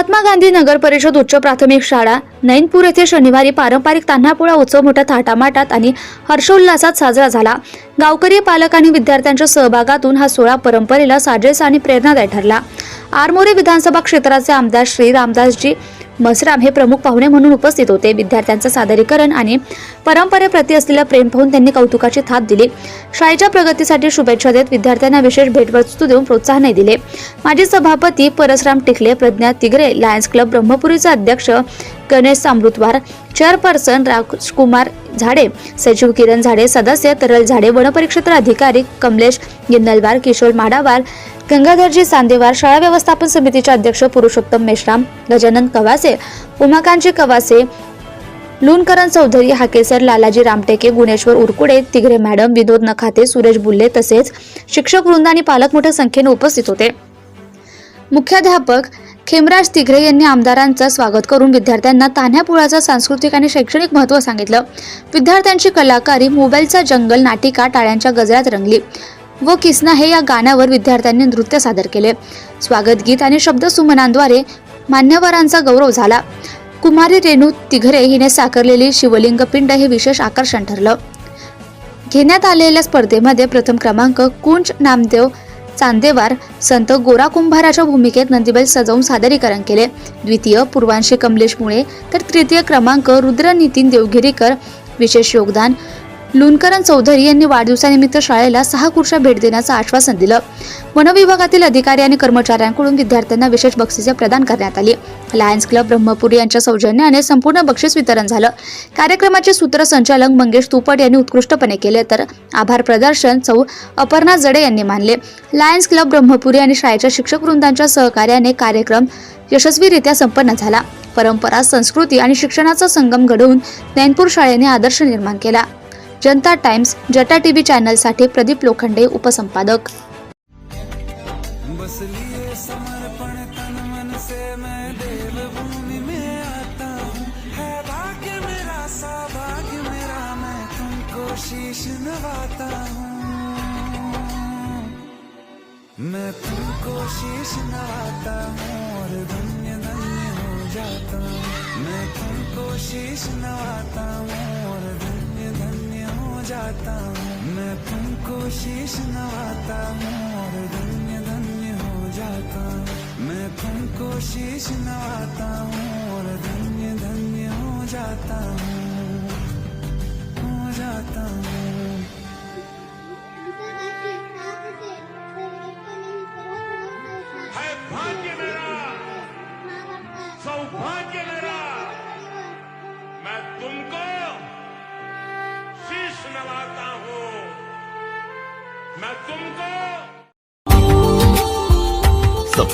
महात्मा गांधी नगर परिषद उच्च प्राथमिक शाळा नैनपूर येथे शनिवारी पारंपरिक तान्हापोळा उत्सव मोठ्या थाटामाटात आणि हर्षोल्लासात साजरा झाला. गावकरी पालक आणि विद्यार्थ्यांच्या सहभागातून हा सोहळा परंपरेला साजेसा आणि प्रेरणादायी ठरला. आरमोरी विधानसभा क्षेत्राचे आमदार श्री रामदासजी मसराम हे प्रमुख पाहुणे म्हणून उपस्थित होते. विद्यार्थ्यांचं सादरीकरण आणि परंपरेप्रती असलेलं प्रेम पाहून त्यांनी कौतुकाची थाप दिली. शाळेच्या प्रगतीसाठी शुभेच्छा देत विद्यार्थ्यांना विशेष भेटवस्तू देऊन प्रोत्साहनही दिले. माजी सभापती परसराम टिकले प्रज्ञा तिगरे लायन्स क्लब ब्रह्मपुरीचे अध्यक्ष गणेश सामृतवार चेअरपर्सन राजकुमार झाडे सचिव किरण झाडे सदस्य तरल झाडे वनपरिक्षेत्र अधिकारी कमलेश गिन्नलवार किशोर माडावार गंगाधरजी सांदेवार शाळा व्यवस्थापन समितीचे अध्यक्ष पुरुषोत्तम मेश्राम गजानन कवासे उमाकांची कवासे लुणकरण चौधरी हाकेसर लालाजी रामटेके गुणेश्वर उरकुडे तिघरे मॅडम विनोद नखाते सुरेश बुल्ले तसेच शिक्षक वृंद आणि पालक मोठ्या संख्येने उपस्थित होते. मुख्याध्यापक खेमराज तिघरे यांनी आमदारांचं स्वागत करून विद्यार्थ्यांना तान्ह्यापुळाचं सांस्कृतिक आणि शैक्षणिक महत्त्व सांगितलं. विद्यार्थ्यांची कलाकारी मोबाईलचा जंगल नाटिका टाळ्यांच्या गजरात रंगली व किसना हे या गाण्यावर विद्यार्थ्यांनी नृत्य सादर केले. स्वागत गीत आणि शब्दसुमनांद्वारे मान्यवरांचा गौरव झाला. कुमारी रेणू तिघरे हिने साकारलेली शिवलिंग पिंड हे विशेष आकर्षण ठरलं. घेण्यात आलेल्या स्पर्धेमध्ये प्रथम क्रमांक कुंज नामदेव चांदेवार संत गोरा कुंभाराच्या भूमिकेत नंदीबैल सजवून सादरीकरण केले. द्वितीय पूर्वांशी कमलेश मुळे तर तृतीय क्रमांक रुद्र नितीन देवगिरीकर विशेष योगदान लुणकरण चौधरी यांनी वाढदिवसानिमित्त शाळेला सहा खुर्च्या भेट देण्याचं आश्वासन दिलं. वनविभागातील अधिकारी आणि कर्मचाऱ्यांकडून विद्यार्थ्यांना विशेष बक्षिसे प्रदान करण्यात आली. लायन्स क्लब ब्रह्मपुरी यांच्या सौजन्याने संपूर्ण बक्षीस वितरण झालं. कार्यक्रमाचे सूत्रसंचालक मंगेश तुपट यांनी उत्कृष्टपणे केले तर आभार प्रदर्शन चौ अपर्णा जडे यांनी मानले. लायन्स क्लब ब्रह्मपुरी आणि शाळेच्या शिक्षक वृंदांच्या सहकार्याने कार्यक्रम यशस्वीरित्या संपन्न झाला. परंपरा संस्कृती आणि शिक्षणाचा संगम घडवून नैनपूर शाळेने आदर्श निर्माण केला. जनता टाइम्स जटा टीव्ही चॅनलसाठी प्रदीप लोखंडे उपसंपादक. बस समर्पण तन मन से मैं देवभूमि में आता हूँ. है भाग्य मेरा सौभाग्य मेरा मैं तुमको शीश नवाता हूँ. मैं तुमको शीश नवाता हूँ और धन्य धन्य हो जाता हूँ. मैं तुमको शीश नवाता हूँ और जाता हूँ। मैं तुमको शीश नवाता हूँ और धन्य धन्य हो जाता हूँ। मैं तुमको शीश नवाता हूँ और धन्य धन्य हो जाता हूँ। हो जाता हूँ।